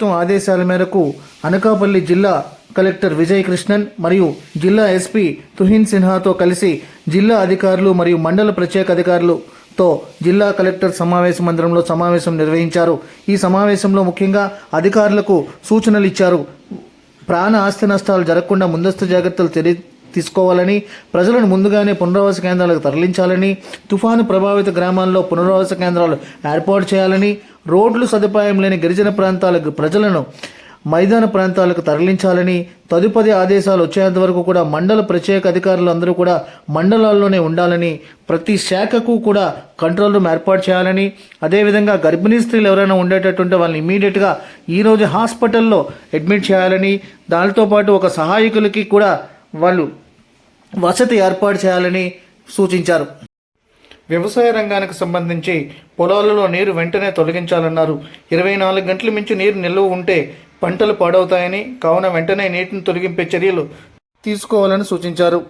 ప్రభుత్వం ఆదేశాల మేరకు అనకాపల్లి జిల్లా కలెక్టర్ విజయ్ కృష్ణన్ మరియు జిల్లా ఎస్పీ తుహిన్ సిన్హాతో కలిసి జిల్లా అధికారులు మరియు మండల ప్రత్యేక అధికారులతో జిల్లా కలెక్టర్ సమావేశ మందిరంలో సమావేశం నిర్వహించారు. ఈ సమావేశంలో ముఖ్యంగా అధికారులకు సూచనలు ఇచ్చారు. ప్రాణ ఆస్తి నష్టాలు జరగకుండా ముందస్తు జాగ్రత్తలు తెలి తీసుకోవాలని ప్రజలను ముందుగానే పునరావాస కేంద్రాలకు తరలించాలని తుఫాను ప్రభావిత గ్రామాల్లో పునరావాస కేంద్రాలు ఏర్పాటు చేయాలని రోడ్లు సదుపాయం లేని గిరిజన ప్రాంతాలకు ప్రజలను మైదాన ప్రాంతాలకు తరలించాలని తదుపరి ఆదేశాలు వచ్చేంత వరకు కూడా మండల ప్రత్యేక అధికారులు అందరూ కూడా మండలాల్లోనే ఉండాలని ప్రతి శాఖకు కూడా కంట్రోల్ రూమ్ ఏర్పాటు చేయాలని అదేవిధంగా గర్భిణీ స్త్రీలు ఎవరైనా ఉండేటట్టుంటే వాళ్ళని ఇమీడియట్గా ఈరోజు హాస్పిటల్లో అడ్మిట్ చేయాలని దానితో పాటు ఒక సహాయకులకి కూడా వాళ్ళు వసతి ఏర్పాటు చేయాలని సూచించారు. వ్యవసాయ రంగానికి సంబంధించి పొలాలలో నీరు వెంటనే తొలగించాలన్నారు. ఇరవై నాలుగు గంటల మించి నీరు నిల్వ ఉంటే పంటలు పాడవుతాయని కావున వెంటనే నీటిని తొలగింపే చర్యలు తీసుకోవాలని సూచించారు.